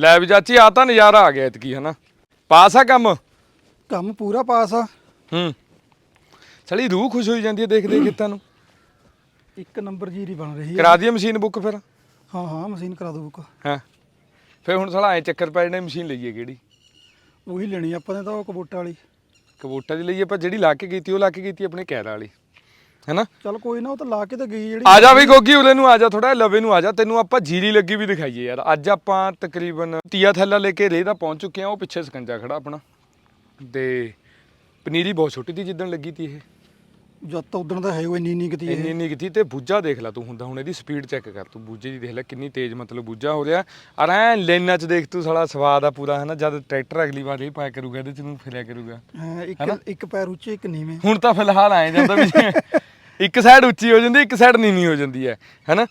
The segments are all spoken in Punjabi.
ਲੈ ਵੀ ਚਾਚੀ ਆ ਤਾਂ ਨਜ਼ਾਰਾ ਆ ਗਿਆ ਇਤਕੀ ਹਨਾ? ਪਾਸ ਆ ਕੰਮ? ਕੰਮ ਪੂਰਾ ਪਾਸ ਆ। ਹੂੰ। ਚਲੀ ਰੂਹ ਖੁਸ਼ ਹੋਈ ਜਾਂਦੀ ਹੈ ਦੇਖ ਦੇਖ ਖੇਤਾਂ ਨੂੰ ਇੱਕ ਨੰਬਰ ਜੀਰੀ ਬਣ ਰਹੀ ਹੈ। ਕਰਾ ਦਈਏ ਮਸ਼ੀਨ ਬੁੱਕ ਫਿਰ? ਹਾਂ ਹਾਂ ਮਸ਼ੀਨ ਕਰਾ ਦੋ ਬੁੱਕ। ਹਾਂ। ਫਿਰ ਹੁਣ ਸਾਲਾ ਐ ਚੱਕਰ ਪੈ ਜਾਣੇ ਮਸ਼ੀਨ ਲਈਏ ਕਿਹੜੀ? ਉਹੀ ਲੈਣੀ ਆਪਾਂ ਨੇ ਤਾਂ ਉਹ ਕਬੂਟਾ ਵਾਲੀ। ਕਬੂਟਾ ਦੀ ਲਈਏ ਪਰ ਜਿਹੜੀ ਲਾ ਕੇ ਕੀਤੀ ਉਹ ਲਾ ਕੇ ਕੀਤੀ ਆਪਣੇ ਕੈਰਾ ਵਾਲੀ। ਹੈਨਾ? ਚੱਲ ਕੋਈ ਨਾ ਉਹ ਤਾਂ ਲਾ ਕੇ ਤਾਂ ਗਈ ਜਿਹੜੀ ਆ ਜਾ ਵੀ ਗੋਗੀ ਉਲੇ ਨੂੰ ਆ ਜਾ ਥੋੜਾ ਲਵੇ ਨੂੰ ਆ ਜਾ ਤੈਨੂੰ ਆਪਾਂ ਜੀਰੀ ਲੱਗੀ ਵੀ ਦਿਖਾਈਏ ਯਾਰ। ਅੱਜ ਆਪਾਂ ਤਕਰੀਬਨ ਤੀਆ ਥੈਲਾ ਲੈ ਕੇ ਰੇਹ ਦਾ ਪਹੁੰਚ ਚੁੱਕੇ ਆ ਉਹ ਪਿੱਛੇ ਸਕੰਜਾ ਖੜਾ ਆਪਣਾ। ਤੇ ਪਨੀਰੀ ਬਹੁਤ ਛੋਟੀ ਦੀ ਜਿੱਦਣ ਲੱਗੀ ਤੀ ਇਹ। ਜਦ ਤਾਂ ਉਦੋਂ ਤਾਂ ਹੈ ਉਹ ਇੰਨੀ ਇੰਨੀ ਕਿਤੀ ਇੰਨੀ ਇਹ। ਇੰਨੀ ਕੀਤੀ ਤੇ ਬੂਝਾ ਦੇਖ ਲੈ ਤੂੰ ਹੁੰਦਾ ਹੁਣ ਇਹਦੀ ਸਪੀਡ ਚੈੱਕ ਕਰ ਤੂੰ। ਬੂਝੇ ਦੀ ਦੇਖ ਲੈ ਕਿੰਨੀ ਤੇਜ਼ ਮਤਲਬ ਬੂਝਾ ਹੋ ਰਿਹਾ। ਅਰ ਐ ਲੈਨਾਂ ਚ ਦੇਖ ਤੂੰ ਸਾਲਾ ਸਵਾਦ ਆ ਪੂਰਾ ਹਨਾ? ਜਦ ਟਰੈਕਟਰ ਅਗਲੀ ਵਾਰ ਇਹ ਪਾਇਆ ਕਰੂਗਾ ਇਹਦੇ ਚ ਨੂੰ ਫਿਰਿਆ ਕਰੂਗਾ। ਹਾਂ, ਇੱਕ? ਇੱਕ ਪੈਰ ਉੱਚੇ ਇੱਕ ਨੀਵੇਂ। ਹੁਣ ਤਾਂ ਫਿਲਹਾਲ ਆਏ ਜਾਂਦਾ ਵੀ ਇੱਕ ਸਾਈਡ ਉੱਚੀ ਹੋ ਜਾਂਦੀ ਇੱਕ ਸਾਈਡ ਨੀਵੀਂ ਹੋ ਜਾਂਦੀ ਹੈ ਹੈਨਾ?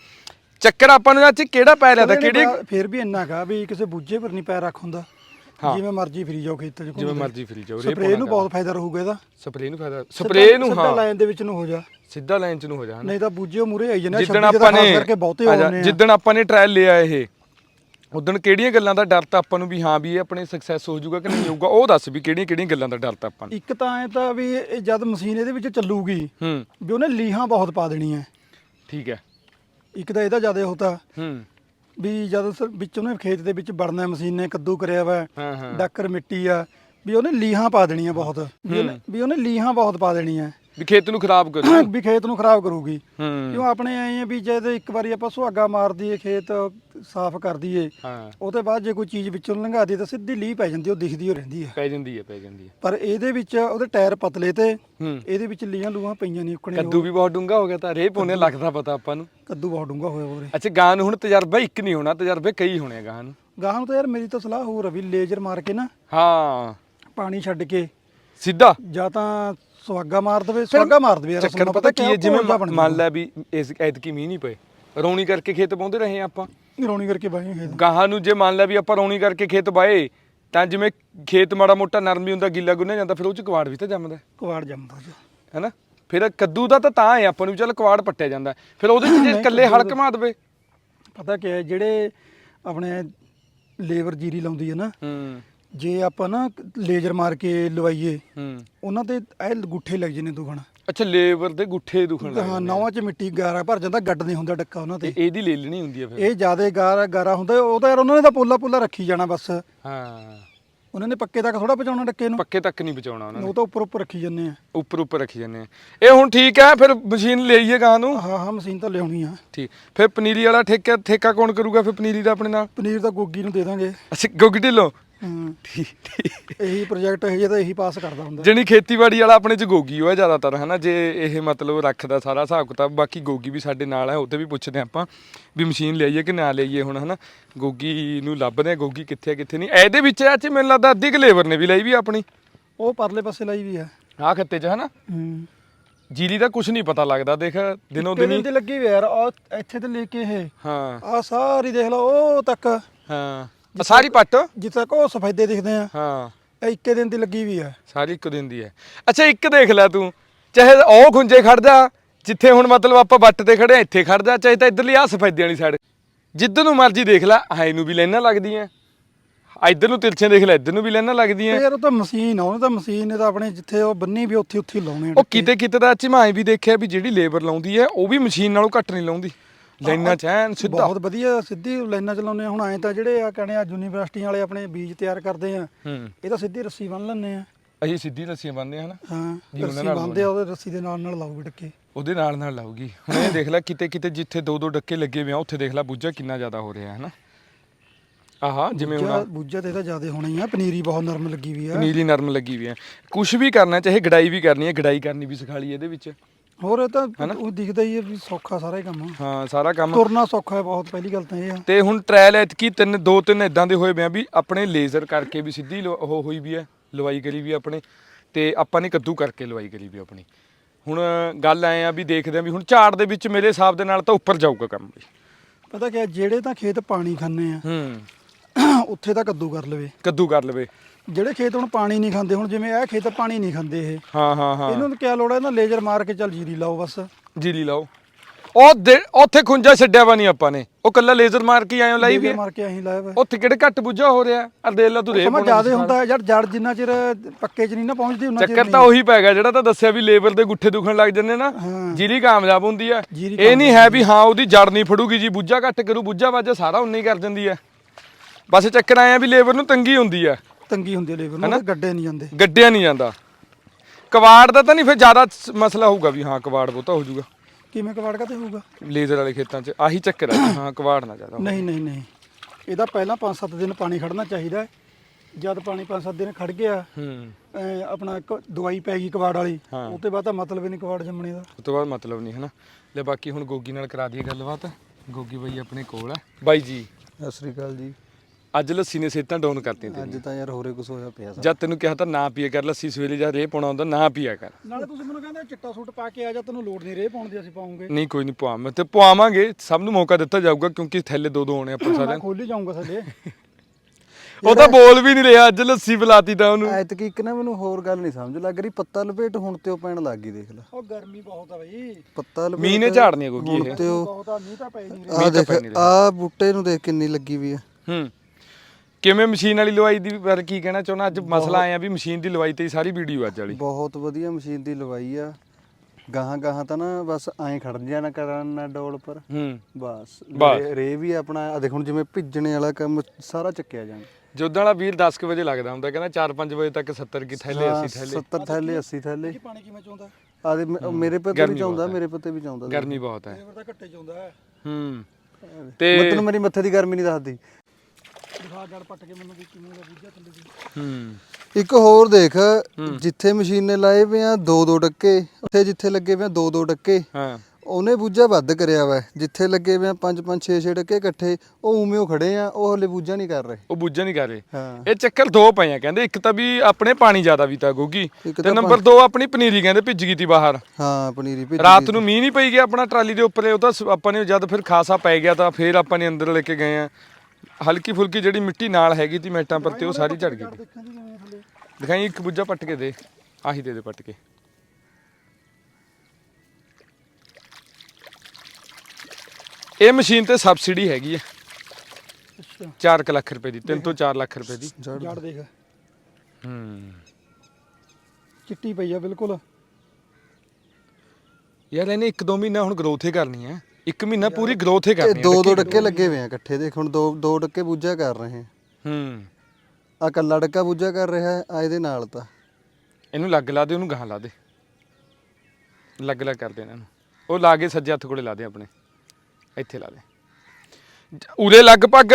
ਚੱਕਰ ਆਪਾਂ ਨੂੰ ਅੱਜ ਕਿਹੜਾ ਪੈ ਲਿਆ ਤਾਂ ਕਿਹੜੀ ਫਿਰ ਵੀ ਇੰਨਾ ਕਾ ਵੀ ਕਿਸੇ ਬੁੱਝੇ ਪਰ ਨਹੀਂ ਪੈਰ ਰੱਖ ਹੁੰਦਾ। ਹਾਂ। ਜਿਵੇਂ ਮਰਜ਼ੀ ਫਰੀ ਜਾਓ ਖੇਤਾਂ 'ਚ ਜਿਵੇਂ ਮਰਜ਼ੀ ਫਰੀ ਜਾਓ ਸਪਰੇਅ ਨੂੰ ਬਹੁਤ ਫਾਇਦਾ ਰਹੂਗਾ ਇਹਦਾ। ਸਪਰੇਅ ਨੂੰ ਫਾਇਦਾ ਸਪਰੇਅ ਨੂੰ ਸਿੱਧਾ ਹਾਂ। ਲਾਈਨ ਦੇ ਵਿੱਚ ਨੂੰ ਹੋ ਜਾ। ਸਿੱਧਾ ਲਾਈਨ ਚ ਨੂੰ ਹੋ ਜਾ ਨਹੀਂ ਤਾਂ ਬੁੱਝੇ ਮੂਰੇ ਆਈ ਜਾਂਦੇ ਜਿੱਦਣ ਆਪਾਂ ਨੇ ਜਿੱਦਣ ਆਪਾਂ ਨੇ ਟ੍ਰਾਇਲ ਲਿਆ ਇਹ ਉਦੋਂ ਕਿਹੜੀਆਂ ਗੱਲਾਂ ਦਾ ਡਰ ਤਾਂ ਆਪਾਂ ਨੂੰ ਵੀ ਹਾਂ ਵੀ ਇਹ ਆਪਣੇ ਸਕਸੈਸ ਹੋ ਜਾਊਗਾ ਕਿ ਨਹੀਂ ਹੋਊਗਾ ਉਹ ਦੱਸ ਵੀ ਕਿਹੜੀਆਂ ਕਿਹੜੀਆਂ ਗੱਲਾਂ ਦਾ ਡਰ ਤਾਂ ਆਪਾਂ ਨੂੰ। ਇੱਕ ਤਾਂ ਐ ਤਾਂ ਵੀ ਇਹ ਜਦ ਮਸ਼ੀਨ ਇਹਦੇ ਵਿੱਚ ਚੱਲੂਗੀ ਹੂੰ। ਵੀ ਉਹਨੇ ਲੀਹਾਂ ਬਹੁਤ ਪਾ ਦੇਣੀਆਂ ਠੀਕ ਹੈ ਇੱਕ ਤਾਂ ਇਹਦਾ ਜ਼ਿਆਦਾ ਹੋਤਾ ਹੂੰ। ਵੀ ਜਦ ਸ- ਵਿੱਚ ਉਹਨੇ ਖੇਤ ਦੇ ਵਿੱਚ ਵੜਨਾ ਮਸ਼ੀਨ ਨੇ ਕੱਦੂ ਕਰਿਆ ਵਾ ਹਾਂ ਹਾਂ। ਡੱਕਰ ਮਿੱਟੀ ਆ ਵੀ ਉਹਨੇ ਲੀਹਾਂ ਪਾ ਦੇਣੀਆਂ ਬਹੁਤ। ਵੀ ਉਹਨੇ ਵੀ ਉਹਨੇ ਲੀਹਾਂ ਬਹੁਤ ਪਾ ਦੇਣੀਆਂ ਵੀ ਖੇਤ ਨੂੰ ਖਰਾਬ ਕਰੂ। ਵੀ ਖੇਤ ਨੂੰ ਖਰਾਬ ਕਰੂਗੀ। ਹੂੰ। ਕਿਉਂ ਆਪਣੇ ਆਏ ਆ ਵੀ ਜਦ ਇੱਕ ਵਾਰੀ ਆਪਾਂ ਸੁਹਾਗਾ ਮਾਰ ਦਈਏ ਖੇਤ ਸਾਫ਼ ਕਰ ਦਈਏ ਹਾਂ। ਉਹਦੇ ਬਾਅਦ ਜੇ ਕੋਈ ਚੀਜ਼ ਵਿੱਚੋਂ ਲੰਘਾ ਦਈਏ ਤਾਂ ਸਿੱਧੀ ਲੀਹ ਪੈ ਜਾਂਦੀ ਉਹ ਦਿਖਦੀ ਹੋ ਰਹਿੰਦੀ ਹੈ। ਪੈ ਜਾਂਦੀ ਹੈ ਪੈ ਜਾਂਦੀ ਹੈ। ਪਰ ਇਹਦੇ ਵਿੱਚ ਉਹਦੇ ਟਾਇਰ ਪਤਲੇ ਤੇ ਹੂੰ। ਇਹਦੇ ਵਿੱਚ ਲੀਹਾਂ ਲੂਹਾਂ ਪਈਆਂ ਨਹੀਂ ਉਕਣੇ ਕੱਦੂ ਵੀ ਬਹੁਤ ਡੂੰਗਾ ਹੋ ਗਿਆ ਤਾਂ ਰੇਹ ਪੋਨੇ ਲੱਗਦਾ ਪਤਾ ਆਪਾਂ ਨੂੰ। ਕੱਦੂ ਬਹੁਤ ਡੂੰਗਾ ਹੋਇਆ ਉਹਦੇ। ਅੱਛਾ ਗਾਂ ਨੂੰ ਹੁਣ ਤਜਰਬਾ ਇੱਕ ਨਹੀਂ ਹੋਣਾ ਤਜਰਬੇ ਕਈ ਹੋਣੇ ਆ ਗਾਂ ਨੂੰ। ਗਾਹਾਂ ਨੂੰ ਤਾਂ ਯਾਰ ਮੇਰੀ ਤਾਂ ਸਲਾਹ ਹੋਰ ਆ ਵੀ ਲੇਜ਼ਰ ਮਾਰ ਕੇ ਨਾ ਹਾਂ। ਪਾਣੀ ਛੱਡ ਕੇ ਸਿੱਧਾ? ਜਾਂ ਤਾਂ ਸੁਹਾਗਾ ਮਾਰ ਦਵੇ ਸੁਹਾਗਾ ਮਾਰ ਦਵੇ ਯਾਰ ਚੱਕਰ ਪਤਾ ਕੀ ਹੈ ਜਿਵੇਂ ਮੰਨ ਲੈ ਵੀ ਇਸ ਐਤਕੀ ਮੀਂਹ ਨਹੀਂ ਪਏ ਰੌਣੀ ਕਰਕੇ ਖੇਤ ਪਾਉਂਦੇ ਰਹੇ ਆਪਾਂ। ਰੌਣੀ ਕਰਕੇ ਬਾਈ ਖੇਤ ਗਾਹਾਂ ਨੂੰ ਜੇ ਮੰਨ ਲੈ ਵੀ ਆਪਾਂ ਰੌਣੀ ਕਰਕੇ ਖੇਤ ਬਾਏ ਤਾਂ ਜਿਵੇਂ ਖੇਤ ਮਾੜਾ ਮੋਟਾ ਨਰਮ ਵੀ ਹੁੰਦਾ ਗਿੱਲਾ ਗੁੰਨਿਆ ਜਾਂਦਾ ਫਿਰ ਉਹ ਚ ਕਵਾੜ ਵੀ ਤਾਂ ਜੰਮਦਾ ਕੁਆੜ ਜੰਮਦਾ ਜੀ। ਹੈਨਾ ਫਿਰ ਕੱਦੂ ਦਾ ਤਾਂ ਤਾਂ ਹੈ ਆਪਾਂ ਨੂੰ ਵੀ ਚੱਲ ਕਵਾੜ ਪੱਟਿਆ ਜਾਂਦਾ ਫਿਰ ਉਹਦੇ ਚ ਜੇ ਇਕੱਲੇ ਹਲਕ ਮਾਰ ਦੇਵੇ। ਪਤਾ ਕੀ ਹੈ ਜਿਹੜੇ ਆਪਣੇ ਲੇਬਰ ਜੀਰੀ ਲਾਉਂਦੀ ਹੈ ਨਾ ਹੂੰ। ਜੇ ਆਪਾਂ ਨਾ ਲੇਜ਼ਰ ਮਾਰ ਕੇ ਲਵਾਈਏ ਹੂੰ। ਉਹਨਾਂ ਤੇ ਇਹ ਗੁੱਠੇ ਲੱਗ ਜਾਂਦੇ ਦੁਖਣ ਅੱਛਾ ਲੇਬਰ ਦੇ ਗੁੱਠੇ ਦੁਖਣ ਲੱਗ ਹਾਂ ਜਾਂਦੇ ਆ। ਨੌਵਾਂ ਚ ਮਿੱਟੀ ਗਾਰਾ ਭਰ ਜਾਂਦਾ ਗੱਡ ਨਹੀਂ ਹੁੰਦਾ ਡੱਕਾ ਉਹਨਾਂ ਤੇ। ਤੇ ਇਹਦੀ ਲੈ ਲੈਣੀ ਹੁੰਦੀ ਆ ਫਿਰ। ਇਹ ਜਿਆਦੇ ਗਾਰਾ ਗਾਰਾ ਹੁੰਦਾ ਉਹ ਤਾਂ ਯਾਰ ਉਹਨਾਂ ਨੇ ਤਾਂ ਪੋਲਾ ਪੋਲਾ ਰੱਖੀ ਜਾਣਾ ਬਸ। ਹਾਂ। ਉਹਨਾਂ ਨੇ ਪੱਕੇ ਤੱਕ ਥੋੜਾ ਪਹੁੰਚਾਉਣਾ ਡੱਕੇ ਨੂੰ। ਪੱਕੇ ਤੱਕ ਨਹੀਂ ਬਚਾਉਣਾ ਉਹਨਾਂ ਨੇ। ਉਹ ਤਾਂ ਉੱਪਰ ਉੱਪਰ ਰੱਖੀ ਜਾਂਦੇ ਆ। ਉੱਪਰ ਉੱਪਰ ਰੱਖੀ ਜਾਂਦੇ ਆ। ਇਹ ਹੁਣ ਠੀਕ ਹੈ ਫਿਰ ਮਸ਼ੀਨ ਲਈਏ ਗਾਂ ਨੂੰ? ਹਾਂ ਹਾਂ ਮਸ਼ੀਨ ਤਾਂ ਲਿਆਉਣੀ ਆ। ਠੀਕ। ਫਿਰ ਪਨੀਰੀ ਵਾਲਾ ਠੇਕਾ ਠੇਕਾ ਕੌਣ ਕਰੂਗਾ ਫਿਰ ਪਨੀਰੀ ਦਾ ਆਪਣੇ ਨਾਲ? ਪਨੀਰ ਤਾਂ ਗੋਗੀ ਨੂੰ ਦੇ ਦਾਂਗੇ। ਅੱਛਾ ਗੋਗੀ ਢਿੱਲੋਂ? ਹਾਂ। ਇਹੀ ਪ੍ਰੋਜੈਕਟ ਇਹ ਤਾਂ ਇਹੀ ਪਾਸ ਕਰਦਾ ਹੁੰਦਾ। ਜਣੀ ਖੇਤੀਬਾੜੀ ਵਾਲਾ ਆਪਣੇ ਚ ਗੋਗੀ ਉਹ ਹੈ ਜ਼ਿਆਦਾਤਰ ਹਨਾ? ਜੇ ਇਹ ਮਤਲਬ ਰੱਖਦਾ ਸਾਰਾ ਹਿਸਾਬ ਕਿਤਾਬ ਬਾਕੀ ਗੋਗੀ ਵੀ ਸਾਡੇ ਨਾਲ ਹੈ ਉਹਤੇ ਵੀ ਪੁੱਛਦੇ ਆਪਾਂ ਵੀ ਮਸ਼ੀਨ ਲਈਏ ਕਿ ਨਾ ਲਈਏ ਹੁਣ ਹਨਾ? ਗੋਗੀ ਨੂੰ ਲੱਭਦੇ ਆ ਗੋਗੀ ਕਿੱਥੇ ਆ ਕਿੱਥੇ ਨਹੀਂ। ਇਹਦੇ ਵਿੱਚ ਆ ਚ ਮੈਨੂੰ ਲੱਗਦਾ ਅੱਧੀ ਲੇਬਰ ਨੇ ਵੀ ਲਈ ਵੀ ਆਪਣੀ। ਉਹ ਪਰਲੇ ਪਾਸੇ ਲਾਈ ਵੀ ਆ ਆਹ ਖੱਤੇ ਚ ਹਨਾ? ਹੂੰ। ਜੀਰੀ ਦਾ ਕੁਝ ਨਹੀਂ ਪਤਾ ਲੱਗਦਾ ਦੇਖ ਦਿਨੋਂ ਦਿਨੀ ਤੇ ਲੱਗੀ ਯਾਰ ਇੱਥੇ ਤੇ ਲੈ ਕੇ ਇਹ। ਹਾਂ। ਆ ਸਾਰੀ ਦੇਖ ਲਓ ਉਹ ਤੱਕ। ਹਾਂ। ਸਾਰੀ ਪੱਟ? ਜਿੱਥੇ ਤੱਕ ਉਹ ਸਫੈਦੇ ਦਿਖਦੇ ਆ। ਹਾਂ। ਇਹ ਇੱਕੇ ਦਿਨ ਦੀ ਲੱਗੀ ਵੀ ਆ। ਸਾਰੀ ਇੱਕ ਦਿਨ ਦੀ ਹੈ ਅੱਛਾ ਇੱਕ ਦੇਖ ਲੈ ਤੂੰ। ਚਾਹੇ ਉਹ ਖੁੰਝੇ ਖੜ ਜਾ ਜਿੱਥੇ ਹੁਣ ਮਤਲਬ ਆਪਾਂ ਵੱਟ ਤੇ ਖੜੇ ਆ ਇੱਥੇ ਖੜ ਜਾ ਚਾਹੇ ਤਾਂ ਇੱਧਰਲੀ ਆ ਸਫੈਦੇ ਵਾਲੀ ਸਾਈਡ ਜਿੱਧਰ ਨੂੰ ਮਰਜ਼ੀ ਦੇਖ ਲੈ ਹਾਈ ਨੂੰ ਵੀ ਲੈਣਾ ਲੱਗਦੀਆਂ। ਇੱਧਰ ਨੂੰ ਤਿਰਛੇ ਦੇਖ ਲੈ ਇੱਧਰ ਨੂੰ ਵੀ ਲੈਣਾ ਲੱਗਦੀਆਂ। ਯਾਰ ਉਹ ਤਾਂ ਮਸ਼ੀਨ ਆ ਉਹਨੇ ਤਾਂ ਮਸ਼ੀਨ ਨੇ ਤਾਂ ਆਪਣੇ ਜਿੱਥੇ ਉਹ ਬੰਨੀ ਵੀ ਉੱਥੇ ਉੱਥੇ ਲਾਉਣੇ ਉਹ ਕਿਤੇ ਕਿਤੇ ਦਾ ਝਮਾਈ ਵੀ ਦੇਖਿਆ ਵੀ ਜਿਹੜੀ ਲੇਬਰ ਲਾਉਂਦੀ ਹੈ ਉਹ ਵੀ ਮਸ਼ੀਨ ਨਾਲੋਂ ਘੱਟ ਨਹੀਂ ਲਾਉਂਦੀ। ਲਾਈਨਾਂ ਚ ਐਨ ਸਿੱਧਾ। ਬਹੁਤ ਵਧੀਆ ਸਿੱਧੀ ਲਾਈਨਾਂ ਚਲਾਉਂਦੇ ਆ ਹੁਣ ਐਂ ਤਾਂ ਜਿਹੜੇ ਆ ਕਹਿੰਦੇ ਆ ਯੂਨੀਵਰਸਿਟੀਆਂ ਵਾਲੇ ਆਪਣੇ ਬੀਜ ਤਿਆਰ ਕਰਦੇ ਆ ਇਹ ਤਾਂ ਸਿੱਧੀ ਰੱਸੀ ਬੰਨ ਲੈਂਦੇ ਆ। ਅਸੀਂ ਸਿੱਧੀ ਰੱਸੀਆਂ ਬੰਨਦੇ ਹਨਾ? ਹਾਂ ਜੀ, ਉਹਨਾਂ ਰੱਸੀ ਨਾਲ ਬੰਨਦੇ ਆ ਉਹਦੇ ਰੱਸੀ ਦੇ ਨਾਲ ਨਾਲ ਲਾਉ ਡੱਕੇ। ਉਹਦੇ ਨਾਲ ਨਾਲ ਲਾਊਗੀ। ਹੁਣ ਇਹ ਦੇਖ ਲੈ ਕਿਤੇ ਕਿਤੇ ਜਿੱਥੇ ਦੋ ਦੋ ਡੱਕੇ ਲੱਗੇ ਹੋਏ ਆ ਉੱਥੇ ਦੇਖ ਲੈ ਬੁੱਝਾ ਕਿੰਨਾ ਜ਼ਿਆਦਾ ਹੋ ਰਿਹਾ ਹੈ ਹਨਾ? ਆਹਾ ਜਿਵੇਂ ਹੁਣ ਬੂਝਾ ਤੇ ਤਾਂ ਜ਼ਿਆਦਾ ਹੋਣਾ ਆ। ਪਨੀਰੀ ਬਹੁਤ ਨਰਮ ਲੱਗੀ ਵੀ ਆ। ਨੀਲੀ ਨਰਮ ਲੱਗੀ ਵੀ ਹੈ ਕੁਝ ਵੀ ਕਰਨਾ ਚਾਹੇ ਗੜਾਈ ਵੀ ਕਰਨੀ ਹੈ ਗੜਾਈ ਕਰਨੀ ਵੀ ਸਿਖਾ ਲਈ ਇਹਦੇ ਵਿੱਚ। ਹੋਰ ਇਹ ਤਾਂ ਉਹ ਦਿਖਦਾ ਹੀ ਆ ਵੀ ਸੌਖਾ ਸਾਰਾ ਹੀ ਕੰਮ ਹਾਂ ਸਾਰਾ ਕੰਮ। ਤੁਰਨਾ ਸੌਖਾ ਹੈ ਬਹੁਤ ਪਹਿਲੀ ਗੱਲ ਤਾਂ ਇਹ ਆ। ਤੇ ਹੁਣ ਟ੍ਰਾਇਲ ਐਤਕੀ ਤਿੰਨ ਦੋ ਤਿੰਨ ਇਦਾਂ ਦੇ ਹੋਏ ਪਿਆ ਵੀ ਆਪਣੇ ਲੇਜ਼ਰ ਕਰਕੇ ਵੀ ਸਿੱਧੀ ਉਹ ਹੋਈ ਵੀ ਹੈ ਲਵਾਈ ਕਰੀ ਵੀ ਆਪਣੇ ਤੇ ਆਪਾਂ ਨੇ ਕੱਦੂ ਕਰਕੇ ਲਵਾਈ ਕਰੀ ਵੀ ਆਪਣੀ। ਹੁਣ ਗੱਲ ਐ ਆ ਵੀ ਦੇਖਦੇ ਆ ਵੀ ਹੁਣ ਝਾੜ ਦੇ ਵਿੱਚ ਮੇਰੇ ਹਿਸਾਬ ਦੇ ਨਾਲ ਤਾਂ ਉੱਪਰ ਜਾਊਗਾ ਕੰਮ ਵੀ। ਪਤਾ ਕੀ ਜਿਹੜੇ ਤਾਂ ਖੇਤ ਪਾਣੀ ਖਾਂਦੇ ਆ ਹੂੰ। ਉੱਥੇ ਤਾਂ ਕੱਦੂ ਕਰ ਲਵੇ। ਕੱਦੂ ਕਰ ਲਵੇ। ਜਿਹੜੇ ਖੇਤ ਹੁਣ ਪਾਣੀ ਨਹੀਂ ਖਾਂਦੇ ਹੁਣ ਜਿਵੇਂ ਇਹ ਖੇਤ ਪਾਣੀ ਨਹੀਂ ਖਾਂਦੇ ਇਹ। ਹਾਂ ਹਾਂ ਹਾਂ। ਇਹਨਾਂ ਨੂੰ ਕੀ ਲੋੜ ਹੈ ਇਹਨਾਂ ਲੇਜ਼ਰ ਮਾਰ ਕੇ ਚੱਲ ਜੀਰੀ ਲਾਓ ਬਸ। ਜੀਰੀ ਲਾਓ। ਉਹ ਦੇ- ਉੱਥੇ ਖੁੰਝਾ ਛੱਡਿਆ ਵਾ ਨਹੀਂ ਆਪਾਂ ਨੇ। ਉਹ ਕੱਲਾ ਲੇਜ਼ਰ ਮਾਰ ਕੇ ਆਇਓ ਲਾਈ ਵੀ ਲੇਜ਼ਰ ਮਾਰ ਕੇ ਅਸੀਂ ਲਾਇਆ ਵਾ। ਉੱਥੇ ਕਿਹੜੇ ਘੱਟ ਬੁੱਝਾ ਹੋ ਰਿਹਾ? ਅਰ ਦੇਖ ਲਾ ਤੂੰ ਰੇ ਸਮਾਂ ਜ਼ਿਆਦਾ ਹੁੰਦਾ ਯਾਰ ਜੜ ਜਿੰਨਾ ਚਿਰ ਪੱਕੇ 'ਚ ਨਹੀਂ ਨਾ ਪਹੁੰਚਦੀ ਉਹਨਾਂ ਚਿਰ ਚੱਕਰ ਤਾਂ ਉਹੀ ਪੈ ਗਿਆ ਜਿਹੜਾ ਤਾਂ ਦੱਸਿਆ ਵੀ ਲੇਬਰ ਦੇ ਗੁੱਠੇ ਦੁਖਣ ਲੱਗ ਜੰਨੇ ਨਾ। ਹਾਂ। ਜੀਰੀ ਕਾਮਯਾਬ ਹੁੰਦੀ ਆ ਜੀਰੀ ਇਹ ਨਹੀਂ ਹੈ ਵੀ ਹਾਂ। ਉਹਦੀ ਜੜ ਨਹੀਂ ਫੜੂਗੀ ਜੀ। ਬੁੱਝਾ ਘੱਟ ਕਰੂ ਬੁੱਝਾ ਵਾਜਾ ਸਾਰਾ ਉਨਾ ਹੀ ਕਰ ਦਿੰਦੀ ਆ ਬਸ ਚੱਕਰ ਆਇਆ ਵੀ ਲੇਬਰ ਨੂੰ ਤੰਗੀ ਹੁੰਦੀ ਆ ਤੰਗੀ ਹੁੰਦੀ ਲੇਬਰ ਨੂੰ ਉਹਦੇ ਗੱਡੇ ਨਹੀਂ ਜਾਂਦੇ। ਗੱਡਿਆ ਨਹੀਂ ਜਾਂਦਾ। ਕਵਾੜ ਦਾ ਤਾਂ ਨਹੀਂ ਫਿਰ ਜ਼ਿਆਦਾ ਸ- ਮਸਲਾ ਹੋਊਗਾ ਵੀ ਹਾਂ ਕਵਾੜ ਬਹੁਤਾ ਹੋ ਜਾਊਗਾ। ਕਿਵੇਂ ਕਵਾੜ ਕਾ ਤੇ ਹੋਊਗਾ? ਲੇਜ਼ਰ ਵਾਲੇ ਖੇਤਾਂ 'ਚ ਆਹੀ ਚੱਕਰ ਆ ਵੀ ਹਾਂ ਕਵਾੜ ਨਾ ਜ਼ਿਆਦਾ। ਨਹੀਂ ਨਹੀਂ ਨਹੀਂ। ਇਹਦਾ ਪਹਿਲਾਂ 5-7 ਦਿਨ ਪਾਣੀ ਖੜਨਾ ਚਾਹੀਦਾ ਹੈ। ਜਦ ਪਾਣੀ 5-7 ਦਿਨ ਖੜ ਗਿਆ ਹੂੰ। ਐਂ ਆਪਣਾ ਇੱਕ ਦਵਾਈ ਪੈ ਗਈ ਕਵਾੜ ਵਾਲੀ ਹਾਂ। ਉਹ ਤੋਂ ਬਾਅਦ ਤਾਂ ਮਤਲਬ ਹੀ ਨਹੀਂ ਕਵਾੜ ਜੰਮਣੇ ਦਾ। ਉਸ ਤੋਂ ਬਾਅਦ ਮਤਲਬ ਨਹੀਂ ਹਨਾ? ਲੈ ਬਾਕੀ ਹੁਣ ਗੋਗੀ ਨਾਲ ਕਰਾ ਦਈਏ ਗੱਲਬਾਤ। ਗੋਗੀ ਬਾਈ ਆਪਣੇ ਕੋਲ ਆ ਬਾਈ ਜੀ। ਸਤਿ ਸ੍ਰੀ ਅਕਾਲ ਜੀ। ਅੱਜ ਲੱਸੀ ਨੇ ਸੇਤਾਂ ਡਾਊਨ ਕਰਤੀਆਂ ਅੱਜ ਤੇਰੀਆਂ ਤਾਂ ਯਾਰ ਹੋਰੇ ਕੁਝ ਹੋਇਆ ਪਿਆ ਜਦ ਤੈਨੂੰ ਕਿਹਾ ਤਾਂ ਨਾ ਪੀਆ ਕਰ ਲੱਸੀ ਸਵੇਰੇ ਜਾਂ ਰੇ ਪਾਉਣਾ ਹੁੰਦਾ ਨਾ ਪੀਆ ਕਰ। ਨਾਲੇ ਤੁਸੀਂ ਮੈਨੂੰ ਕਹਿੰਦੇ ਚਿੱਟਾ ਸੂਟ ਪਾ ਕੇ ਆ ਜਾ ਤੈਨੂੰ ਲੋੜ ਨਹੀਂ ਰੇ ਪਾਉਣ ਦੀ ਅਸੀਂ ਪਾਉਂਗੇ। ਨਹੀਂ ਕੋਈ ਨਹੀਂ ਪਵਾਵਾਂ ਤੇ ਪਵਾਵਾਂਗੇ ਸਭ ਨੂੰ ਮੌਕਾ ਦਿੱਤਾ ਜਾਊਗਾ ਕਿਉਂਕਿ ਥੈਲੇ ਦੋ ਦੋ ਹੋਣੇ ਆਪਾਂ ਸਾਰਿਆਂ ਮੈਂ ਨੂੰ। ਖੋਲ ਹੀ ਜਾਊਂਗਾ ਥੱਲੇ। ਉਹ ਤਾਂ ਬੋਲ ਵੀ ਨਹੀਂ ਰਿਹਾ ਅੱਜ ਲੱਸੀ ਪਿਲਾਤੀ ਤਾਂ ਉਹਨੂੰ। ਐਤਕੀ ਇੱਕ ਨਾ ਮੈਨੂੰ ਹੋਰ ਗੱਲ ਨਹੀਂ ਸਮਝ ਲੱਗ ਰਹੀ ਪੱਤਾ ਲਪੇਟ ਹੁਣ ਤੇ ਉਹ ਪੈਣ ਲੱਗ ਗਈ ਦੇਖ ਲੈ। ਉਹ ਗਰਮੀ ਬਹੁਤ ਆ ਬਈ। ਪੱਤਾ ਲਪੇਟ ਮੀਂਹ ਨੇ ਝਾੜਨੀ ਗੋਗੀ ਇਹ। ਤੇ ਉਹ ਬਹੁਤ ਆ ਮੀਂਹ ਤਾਂ ਪੈ ਨਹੀਂ ਰਿਹਾ ਆ ਤਾਂ ਦੇਖ ਆ ਬੂਟੇ ਨੂੰ ਦੇਖ ਕਿੰਨੀ ਲੱਗੀ ਵੀ ਆ। ਹੂੰ। ਕਿਵੇਂ ਮਸ਼ੀਨ ਵਾਲੀ ਲਵਾਈ ਦੀ? ਬਾਰੇ ਕੀ ਕਹਿਣਾ ਚਾਹੁੰਦਾ? ਅੱਜ ਮਸਲਾ ਆਇਆ ਵੀ ਮਸ਼ੀਨ ਦੀ ਲਵਾਈ ਤੇ ਹੀ ਸਾਰੀ ਵੀਡੀਓ ਅੱਜ ਵਾਲੀ ਬਹੁਤ ਵਧੀਆ ਮਸ਼ੀਨ ਦੀ ਲਵਾਈ ਆ। ਗਾਹਾਂ ਗਾਹਾਂ ਤਾਂ ਨਾ ਬਸ ਐਂ ਖੜ ਜਾਣਾ ਕਰਨ ਨਾ ਡੋਲ ਪਰ ਹੂੰ। ਬਸ। ਬਸ। ਰੇ- ਰੇ ਵੀ ਆਪਣਾ ਆ ਦੇਖ ਹੁਣ ਜਿਵੇਂ ਭਿੱਜਣੇ ਵਾਲਾ ਕੰਮ ਸਾਰਾ ਚੱਕਿਆ ਜਾਣਾ। ਜੋਦਾਂ ਵਾਲਾ ਵੀਰ 10 ਕੁ ਵਜੇ ਲੱਗਦਾ ਹੁੰਦਾ ਕਹਿੰਦਾ 4-5 ਵਜੇ ਤੱਕ 70 ਕੀ ਥੈਲੇ 80 ਥੈਲੇ। 70 ਥੈਲੇ 80 ਥੈਲੇ। ਕਿ ਪਾਣੀ ਕਿਵੇਂ ਚਾਉਂਦਾ ਆ ਦੇ ਮੇ- ਮੇਰੇ ਪੱਤੇ ਗਰਮੀ ਵੀ ਚਾਉਂਦਾ ਬਹੁਤ ਮੇਰੇ ਪੱਤੇ ਵੀ ਚਾਉਂਦਾ ਗਰਮੀ ਬਹੁਤ ਹੈ। ਲੇਬਰ ਤਾਂ ਘੱਟੇ ਚਾਉਂਦਾ ਹੈ। ਤੇ ਤੈਨੂੰ ਮੇਰੀ ਮੱਥੇ ਦੀ ਗਰਮੀ ਨਹੀਂ ਦੱਸਦੀ। ਦਿਖਾ ਜੜ ਪੱਟ ਕੇ ਮੈਨੂੰ ਵੀ ਕਿਵੇਂ ਦਾ ਬੁੱਝਾ ਥੱਲੇ ਦੀ ਹੂੰ। ਇੱਕ ਹੋਰ ਦੇਖ ਜਿੱਥੇ ਮਸ਼ੀਨ ਨੇ ਲਾਏ ਪਏ ਆ 2-2 ਟੱਕੇ ਉੱਥੇ ਜਿੱਥੇ ਲੱਗੇ ਪਏ ਆ 2-2 ਟੱਕੇ ਹਾਂ। ਉਹਨੇ ਬੂਝਾ ਵੱਧ ਕਰਿਆ ਵਾ ਜਿੱਥੇ ਲੱਗੇ ਪਏ ਆ 5-5 6-6 ਟੱਕੇ ਇਕੱਠੇ ਉਹ ਉਵੇਂ ਉਹ ਖੜੇ ਆ ਉਹ ਹਲੇ ਬੂਝਾ ਨਹੀਂ ਕਰ ਰਹੇ। ਉਹ ਬੁੱਝਾ ਨਹੀਂ ਕਰ ਰਹੇ। ਹਾਂ। ਇਹ ਚੱਕਰ ਦੋ ਪਏ ਆ ਕਹਿੰਦੇ ਇੱਕ ਤਾਂ ਵੀ ਆਪਣੇ ਪਾਣੀ ਜ਼ਿਆਦਾ ਵੀ ਤਾਂ ਗੋਗੀ ਤੇ ਨੰਬਰ 2 ਆਪਣੀ ਪਨੀਰੀ ਕਹਿੰਦੇ ਭਿੱਜ ਗਈ ਤੀ ਬਾਹਰ। ਹਾਂ ਪਨੀਰੀ ਭੇਜੀ ਰਾਤ ਨੂੰ ਮੀਂਹ ਨਹੀਂ ਪਈ ਗਿਆ ਆਪਣਾ ਟਰਾਲੀ ਦੇ ਉੱਪਰ ਉਹ ਤਾਂ ਆਪਾਂ ਨੇ ਜਦ ਫਿਰ ਖਾਸਾ ਪੈ ਗਿਆ ਤਾਂ ਫਿਰ ਆਪਾਂ ਨੇ ਅੰਦਰ ਲੈ ਕੇ ਗਏ ਆ। ਹਲਕੀ ਫੁਲਕੀ ਜਿਹੜੀ ਮਿੱਟੀ ਨਾਲ ਹੈਗੀ ਤੀ ਮੈਟਾਂ ਪਰ ਤੇ ਉਹ ਸਾਰੀ ਝੜ ਗਈ ਤੀ। ਦਿਖਾਈ ਇੱਕ ਬੁੱਝਾ ਪੱਟ ਕੇ ਦੇ। ਆਹੀ ਦੇ ਦੇ ਪੱਟ ਕੇ। ਇਹ ਮਸ਼ੀਨ ਤੇ ਸਬਸਿਡੀ ਹੈਗੀ ਹੈ ਅੱਛਾ। 4 ਲੱਖ ਰੁਪਏ ਦੀ 3 ਤੋਂ 4 ਲੱਖ ਰੁਪਏ ਦੀ। ਜੜ ਦੇਖ। ਹੂੰ। ਚਿੱਟੀ ਪਈ ਆ ਬਿਲਕੁਲ। ਯਾਰ ਇਹਨੇ 1-2 ਮਹੀਨਾ ਹੁਣ ਗਰੋਥ ਹੀ ਕਰਨੀ ਹੈ ਇੱਕ ਮਹੀਨਾ ਪੂਰੀ ਗਰੋਥ ਹੀ ਕਰਨੀ ਹੈ ਦੋ ਦੋ ਟੱਕੇ ਲੱਗੇ ਹੋਏ ਆ ਇਕੱਠੇ ਦੇਖ ਹੁਣ ਦੋ ਦੋ ਟੱਕੇ ਬੂਝਾ ਕਰ ਰਹੇ ਹੂੰ। ਆ ਕੱਲਾ ਟੱਕਾ ਬੂਝਾ ਕਰ ਰਿਹਾ ਹੈ ਆ ਇਹਦੇ ਨਾਲ ਤਾਂ। ਇਹਨੂੰ ਲੱਗ ਲਾ ਦੇ ਉਹਨੂੰ ਗਾਹਾਂ ਲਾ ਦੇ। ਲੱਗ ਲੱਗ ਕਰਦੇ ਇਹਨਾਂ ਨੂੰ। ਉਹ ਲਾ ਕੇ ਸੱਜੇ ਹੱਥ ਕੋਲੇ ਲਾ ਦੇ ਆਪਣੇ। ਇੱਥੇ ਲਾ ਦੇ। ਉਰੇ ਲਗਭਗ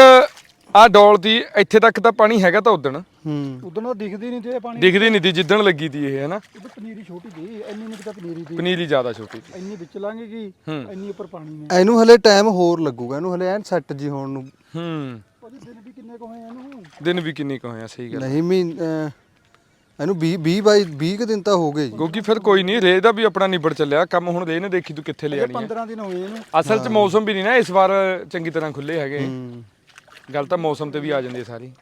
ਆ ਡੋਲ ਦੀ ਇੱਥੇ ਤੱਕ ਤਾਂ ਪਾਣੀ ਹੈਗਾ ਤਾਂ ਉਦਣ। ਹੂੰ। ਉਦੋਂ ਤਾਂ ਦਿਖਦੀ ਨਹੀਂ ਤੇ ਇਹ ਪਾਣੀ ਦਿਖਦੀ ਨਹੀਂ ਤੀ ਜਿੱਦਣ ਲੱਗੀ ਤੀ ਇਹ ਹਨਾ? ਇਹ ਪਨੀਰੀ ਛੋਟੀ ਦੀ ਇੰਨੀ ਨਹੀਂ ਤਾਂ ਪਨੀਰੀ ਦੀ। ਪਨੀਰੀ ਜ਼ਿਆਦਾ ਛੋਟੀ ਤੀ ਇੰਨੀ ਵਿੱਚ ਲਾਂਗੇਗੀ ਹੂੰ। ਇੰਨੀ ਉੱਪਰ ਪਾਣੀ ਨੇ ਇਹਨੂੰ ਹਲੇ ਟਾਈਮ ਹੋਰ ਲੱਗੂਗਾ ਇਹਨੂੰ ਹਲੇ ਐਨ ਸੈੱਟ ਜੀ ਹੋਣ ਨੂੰ। ਹੂੰ। ਭਾਜੀ ਦਿਨ ਵੀ ਕਿੰਨੇ ਕੁ ਹੋਏ ਆ ਇਹਨੂੰ? ਦਿਨ ਵੀ ਕਿੰਨੇ ਕੁ ਹੋਇਆ ਸਹੀ ਗੱਲ ਨਹੀਂ ਮਹੀਨ ਇਹਨੂੰ 20 20 ਬਾਈ 20 ਕੁ ਦਿਨ ਤਾਂ ਹੋ ਗਏ ਜੀ। ਕਿਉਂਕਿ ਫਿਰ ਕੋਈ ਨਹੀਂ ਰੇ ਦਾ ਵੀ ਆਪਣਾ ਨਿਬੜ ਚੱਲਿਆ ਕੰਮ ਹੁਣ ਨੇ ਦੇਖੀ ਤੂੰ ਕਿੱਥੇ ਲੈ ਹੈ 15 ਦਿਨ ਹੋਏ ਇਹਨੂੰ। ਅਸਲ 'ਚ ਮੌਸਮ ਵੀ ਨਹੀਂ ਨਾ ਇਸ ਵਾਰ ਚੰਗੀ ਤਰ੍ਹਾਂ ਖੁੱਲੇ ਹੈਗੇ। ਹੂੰ। ਗੱਲ ਤਾਂ ਮੌਸਮ ਤੇ ਵੀ ਆ ਜਾਂਦੀ ਹੈ ਸਾਰੀ।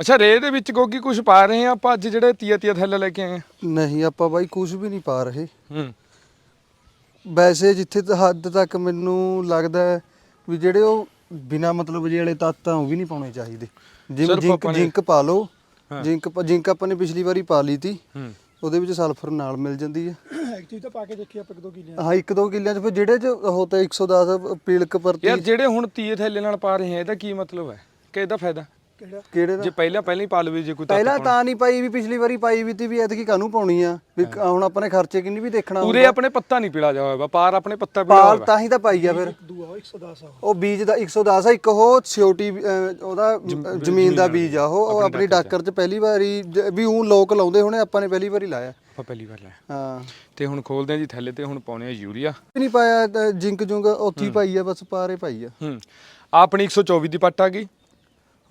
ਅੱਛਾ ਰੇ ਦੇ ਵਿੱਚ ਗੋਗੀ ਕੁਝ ਪਾ ਰਹੇ ਆ ਆਪਾਂ ਅੱਜ ਜਿਹੜੇ ਤੀਆ ਤੀਆ ਥੈਲੇ ਲੈ ਕੇ ਆਏ ਆ ਨਹੀਂ ਆਪਾਂ ਬਾਈ ਕੁਝ ਵੀ ਨਹੀਂ ਪਾ ਰਹੇ। ਹੂੰ। ਵੈਸੇ ਜਿੱਥੇ ਹੱਦ ਤੱਕ ਮੈਨੂੰ ਲੱਗਦਾ ਹੈ ਵੀ ਜਿਹੜੇ ਉਹ ਬਿਨਾ ਮਤਲਬ ਜੇ ਵਾਲੇ ਤੱਤ ਆ ਉਹ ਵੀ ਨਹੀਂ ਪਾਉਣੇ ਚਾਹੀਦੇ। ਜਿਵੇਂ ਜਿੰਕ ਜਿੰਕ ਪਾ ਲਓ। ਜਿੰਕ ਜਿੰਕ ਆਪਾਂ ਨੇ ਪਿਛਲੀ ਵਾਰੀ ਪਾ ਲਈ ਤੀ। ਹੂੰ। ਉਹਦੇ ਵਿੱਚ ਸਲਫਰ ਨਾਲ ਮਿਲ ਜਾਂਦੀ ਹੈ ਇੱਕ ਚੀਜ਼ ਤਾਂ ਪਾ ਕੇ ਦੇਖੀ ਆਪਾਂ ਇੱਕ ਦੋ ਕਿਲਿਆਂ ਹਾਂ ਇੱਕ ਦੋ ਕਿੱਲਿਆਂ ਚ ਫਿਰ ਜਿਹੜੇ ਚ ਉਹ ਤਾਂ 110 ਪੀਲਕ ਪ੍ਰਤੀ। ਯਾਰ ਜਿਹੜੇ ਹੁਣ ਤੀਏ ਥੈਲੇ ਨਾਲ ਪਾ ਰਹੇ ਆ ਇਹਦਾ ਕੀ ਮਤਲਬ ਹੈ? ਕਿ ਇਹਦਾ ਫਾਇਦਾ? ਕਿਹੜਾ? ਕਿਹੜੇ ਦਾ? ਜੇ ਪਹਿਲਾਂ ਪਹਿਲਾਂ ਹੀ ਪਾ ਲਵੇ ਜੇ ਕੋਈ ਤੱਤ ਪਹਿਲਾਂ। ਤਾਂ ਨਹੀਂ ਪਾਈ ਵੀ ਪਿਛਲੀ ਵਾਰੀ ਪਾਈ ਵੀ ਤੀ ਵੀ ਐਤਕੀ ਕਾਹਨੂੰ ਪਾਉਣੀ ਆ? ਵੀ ਕ- ਹੁਣ ਆਪਾਂ ਨੇ ਖਰਚੇ ਕਿੰਨੀ ਵੀ ਦੇਖਣਾ ਪੂਰੇ ਆਪਣੇ ਪੱਤਾ ਨਹੀਂ ਪੀਲਾ ਜਾ ਹੋਇਆ ਪਾਰ ਆਪਣੇ ਪੱਤਾ ਪੀਲਾ ਪਾਲ ਹੋਇਆ। ਤਾਂ ਹੀ ਤਾਂ ਪਾਈ ਆ ਫਿਰ। ਦੂਆ ਉਹ 110 ਆ ਉਹ। ਬੀਜ ਦਾ 110 ਆ ਇੱਕ ਉਹ ਸਿਓਟੀ ਅਹ, ਉਹਦਾ ਅਹ, ਜ਼ਮੀਨ ਦਾ ਬੀਜ ਆ ਉਹ ਉਹ ਆਪਣੀ ਡਾਕਰ ਚ ਪਹਿਲੀ ਵਾਰੀ ਜ- ਵੀ ਉਹ ਲੋਕ ਲਾਉਂਦੇ ਹੋਣੇ ਆਪਾਂ ਨੇ ਪਹਿਲੀ ਵਾਰੀ ਲਾਇਆ। ਆਪਾਂ ਪਹਿਲੀ ਵਾਰ ਲਾਇਆ। ਹਾਂ। ਤੇ ਹੁਣ ਖੋਲਦੇ ਆ ਜੀ ਥੈਲੇ ਤੇ ਹੁਣ ਪਾਉਣੇ ਆ ਯੂਰੀਆ। ਨਹੀਂ ਪਾਇਆ ਜਿੰਕ ਜੁੰਗ ਉੱਥੀ ਪਾਈ ਆ ਬਸ ਪਾਰੇ ਪਾਈ ਆ। ਹੂੰ। ਆਪਣੀ 124 ਦੀ ਪੱਟ ਆ ਗਈ।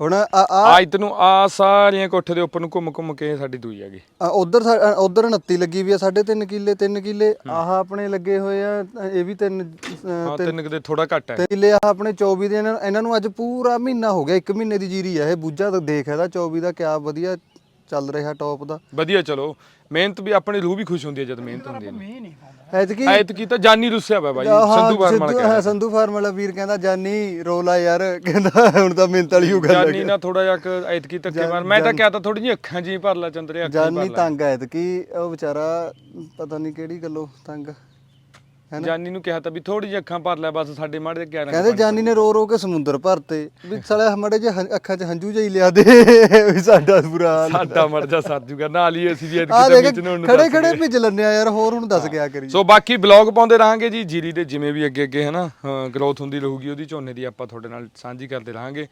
ਹੁਣ ਆ ਆ ਆ ਇਧਰ ਨੂੰ ਆ ਸਾਰੀਆਂ ਕੋਠੇ ਦੇ ਉੱਪਰ ਨੂੰ ਘੁੰਮ ਘੁੰਮ ਕੇ ਸਾਡੀ ਦੂਈ ਹੈਗੀ ਉਧਰ ਉਧਰ 29 ਲੱਗੀ ਵੀ ਆ 3.5 ਕਿੱਲੇ 3 ਕਿੱਲੇ ਆਹ ਆਪਣੇ ਲੱਗੇ ਹੋਏ ਆ ਇਹ ਵੀ 3 ਹਾਂ ਤਿੰਨ ਕਿਤੇ ਥੋੜਾ ਘੱਟ ਹੈ ਕਿੱਲੇ ਆਹ ਆਪਣੇ 24 ਦੇ ਇਹਨਾਂ ਨੂੰ ਅੱਜ ਪੂਰਾ ਮਹੀਨਾ ਹੋ ਗਿਆ 1 ਮਹੀਨੇ ਦੀ ਜੀਰੀ ਆ ਇਹ ਬੂਝਾ ਦੇਖ ਇਹਦਾ 24 ਦਾ ਕਿਆ ਵਧੀਆ ਚੱਲ ਰਿਹਾ ਟੌਪ ਦਾ। ਵਧੀਆ ਚਲੋ। ਮਿਹਨਤ ਵੀ ਆਪਣੀ ਰੂਹ ਵੀ ਖੁਸ਼ ਹੁੰਦੀ ਹੈ ਜਦ ਮਿਹਨਤ ਹੁੰਦੀ ਹੈ ਮੀਂਹ ਨਹੀਂ ਪਾਉਂਦਾ ਐਤਕੀ ਐਤ ਕੀ ਤਾਂ ਜਾਨੀ ਰੁੱਸਿਆ ਵਾ ਬਾਈ ਹਾਂ, ਸੰਧੂ ਵਰਮਾ ਸਿੱਧੂ- ਹਾਂ, ਸੰਧੂ ਫਾਰਮ ਵਾਲਾ ਵੀਰ ਕਹਿੰਦਾ ਜਾਨੀ ਰੋਲਾ ਯਾਰ। ਕਹਿੰਦਾ ਹੁਣ ਤਾਂ ਮਿੰਤ ਵਾਲੀ ਹੋ ਗੱਲ ਜਾਨੀ ਹੈ ਨਾ ਥੋੜਾ ਜਿਹਾ ਕ- ਐਤਕੀ ਧੱਕੇ ਮਾਰ। ਮੈਂ ਤਾਂ ਕਿਹਾ ਤਾਂ ਥੋੜੀ ਜਿਹੀ ਅੱਖਾਂ ਜੀ ਭਰ ਲਾ ਚੰਦਰੇ ਅੱਖਾਂ ਜੀ ਜਾਨੀ ਭਰ ਲਾ। ਤੰਗ ਐ ਐਤਕੀ। ਉਹ ਵਿਚਾਰਾ ਪਤਾ ਨਹੀਂ ਕਿਹੜੀ ਗੱਲੋਂ ਤੰਗ। ਜਾਨੀ ਨੂੰ ਕਿਹਾ ਤਾਂ ਵੀ ਥੋੜੀ ਜਿਹੀ ਅੱਖਾਂ ਭਰ ਲੈ ਬਸ ਸਾਡੇ ਮਾੜੇ ਦੇ 11 ਕਹਿੰਦੇ ਜਾਨੀ ਨੇ ਰੋ ਰੋ ਕੇ ਸਮੁੰਦਰ ਭਰਤੇ। ਵੀ ਸਾਲੇ ਮੜੇ ਜੇ ਅੱਖਾਂ 'ਚ ਹੰਝੂ ਜਿਹੀ ਲਿਆ ਦੇ। ਵੀ ਸਾਡਾ ਬੁਰਾ ਹਾਲ ਸਾਡਾ ਮਰ ਜਾ ਸਰ ਜੂਗਾ। ਨਾਲ ਹੀ ਅਸੀਂ ਤਾਂ ਵਿੱਚ ਨੂੰ ਖੜੇ ਖੜੇ ਭਿੱਜ ਲੈਂਦੇ ਆ ਯਾਰ ਹੋਰ ਹੁਣ ਦੱਸ ਗਿਆ ਕਰੀ ਸੋ ਬਾਕੀ ਬਲੌਗ ਪਾਉਂਦੇ ਰਹਾਂਗੇ ਜੀ ਜੀਰੀ ਦੇ ਜਿਵੇਂ ਵੀ ਅੱਗੇ ਅੱਗੇ ਹਨਾ? ਗਰੋਥ ਹੁੰਦੀ ਰਹੂਗੀ ਉਹਦੀ ਝੋਨੇ ਦੀ ਆਪਾਂ ਤੁਹਾਡੇ ਨਾਲ ਸਾਂਝੀ ਕਰਦੇ ਰਹਾਂਗੇ।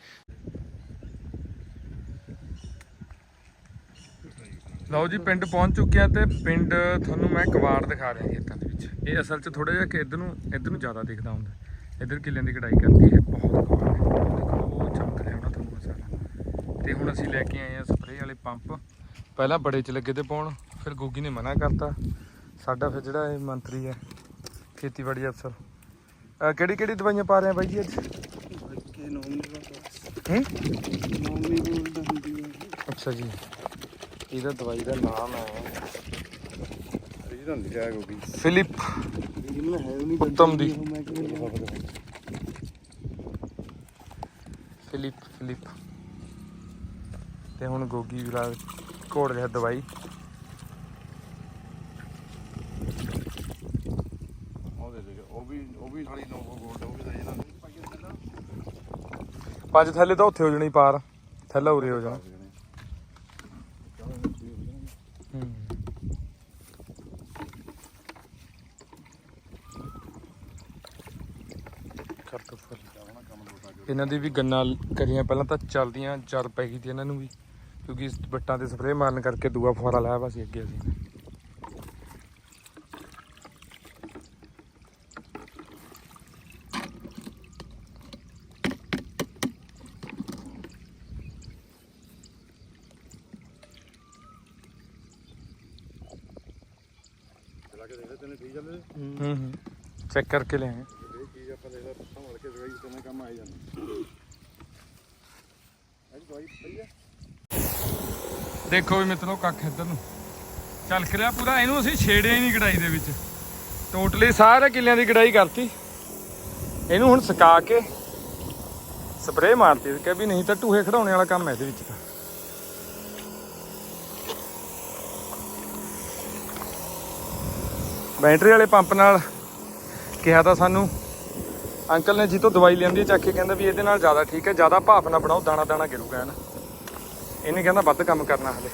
ਲਓ ਜੀ ਪਿੰਡ ਪਹੁੰਚ ਚੁੱਕੇ ਆ ਤੇ ਪਿੰਡ ਤੁਹਾਨੂੰ ਮੈਂ ਕਵਾੜ ਦਿਖਾ ਰਿਹਾ ਖੇਤਾਂ ਦੇ ਵਿੱਚ। ਇਹ ਅਸਲ 'ਚ ਥੋੜਾ ਜਿਹਾ ਕਿ ਇੱਧਰ ਨੂੰ ਇੱਧਰ ਨੂੰ ਜ਼ਿਆਦਾ ਦਿਖਦਾ ਹੁੰਦਾ। ਇੱਧਰ ਕਿੱਲਿਆਂ ਦੀ ਕਢਾਈ ਕਰਦੀ ਹੈ ਬਹੁਤ ਕਵਾੜ ਹੈ। ਦੇਖੋ ਉਹ ਚਮਕ ਰਿਹਾ ਹੋਣਾ ਤੁਹਾਨੂੰ ਸਾਰਾ। ਤੇ ਹੁਣ ਅਸੀਂ ਲੈ ਕੇ ਆਏ ਆ ਸਪਰੇਅ ਵਾਲੇ ਪੰਪ। ਪਹਿਲਾਂ ਬੜੇ ਚ ਲੱਗੇ ਤੇ ਪਾਉਣ ਫਿਰ ਗੋਗੀ ਨੇ ਮਨਾ ਕਰਤਾ। ਸਾਡਾ ਫਿਰ ਜਿਹੜਾ ਇਹ ਮੰਤਰੀ ਹੈ ਖੇਤੀਬਾੜੀ ਅਫਸਰ। ਕਿਹੜੀ ਕਿਹੜੀ ਦਵਾਈਆਂ ਪਾ ਰਹੇ ਆ ਬਾਈ ਜੀ ਅੱਜ? ਹੂੰ। ਅੱਛਾ ਜੀ। ਇਹਦਾ ਦਵਾਈ ਦਾ ਨਾਮ ਹੈ। ਇਹਦਾ ਲਿਖਿਆ ਕੋਈ ਫਿਲਿਪ ਹੈ ਉੱਤਮ ਦੀ। Philip Philip. ਤੇ ਹੁਣ ਗੋਗੀ ਵਿਲਾ ਘੋੜ ਰਿਹਾ ਦਵਾਈ। ਪੰਜ ਥੈਲੇ ਤਾਂ ਉੱਥੇ ਹੋ ਜਣੀ ਪਾਰ। ਥੈਲਾ ਉਰੇ ਹੋ ਜਾਣਾ ਹੂੰ। ਕਰ ਦੋ ਫਿਰ ਇਹਨਾਂ ਦੀ ਵੀ ਗੰਨਾ ਕਰੀਆਂ ਪਹਿਲਾਂ ਤਾਂ ਚੱਲਦੀਆਂ ਜਰ ਪੈ ਗਈ ਸੀ ਇਹਨਾਂ ਨੂੰ ਵੀ ਕਿਉਂਕਿ ਇਸ ਬੱਟਾਂ ਤੇ ਸਪਰੇਅ ਮਾਰਨ ਕਰਕੇ ਦੂਆ ਫੁਆਰਾ ਲਾਇਆ ਵਾ ਸੀ ਅੱਗੇ ਅਸੀਂ। ਚੈੱਕ ਕਰਕੇ ਲਿਆਏ ਇਹ ਚੀਜ਼ ਆਪਾਂ ਦੇਖਦਾ ਸੰਭਾਲ ਕੇ ਦਵਾਈ ਤੈਨੂੰ ਕੰਮ ਆਈ ਜਾਂਦਾ ਅੱਜ ਦਵਾਈ ਪਈ ਹੈ ਦੇਖੋ ਵੀ ਮਿੱਤਰੋ ਕੱਖ ਇੱਧਰ ਨੂੰ। ਚੱਲ ਰਿਹਾ ਪੂਰਾ, ਇਹਨੂੰ ਅਸੀਂ ਛੇੜਿਆ ਹੀ ਨਹੀਂ ਗੜਾਈ ਦੇ ਵਿੱਚ। ਟੋਟਲੀ ਸਾਰੇ ਕਿੱਲਿਆਂ ਦੀ ਗੜਾਈ ਕਰਤੀ। ਇਹਨੂੰ ਹੁਣ ਸੁਕਾ ਕੇ ਸਪਰੇਅ ਮਾਰਤੀ ਕਿ ਵੀ ਨਹੀਂ ਤਾਂ ਟੂਹੇ ਖੜਾਉਣੇ ਵਾਲਾ ਕੰਮ ਹੈ ਇਹਦੇ ਵਿੱਚ ਤਾਂ। ਬੈਟਰੀ ਵਾਲੇ ਪੰਪ ਨਾਲ ਕਿਹਾ ਤਾਂ ਸਾਨੂੰ, ਅੰਕਲ ਨੇ ਜੀ ਤੋਂ ਦਵਾਈ ਲਿਆਂਦੀ ਚੱਕ ਕੇ ਕਹਿੰਦਾ ਵੀ ਇਹਦੇ ਨਾਲ ਜ਼ਿਆਦਾ ਠੀਕ ਹੈ, ਜ਼ਿਆਦਾ ਭਾਫ ਨਾ ਬਣਾਓ ਦਾਣਾ ਦਾਣਾ ਗਿਰੂਗਾ ਨਾ। ਇਹਨੇ ਕਹਿੰਦਾ ਵੱਧ ਕੰਮ ਕਰਨਾ ਹਲੇ।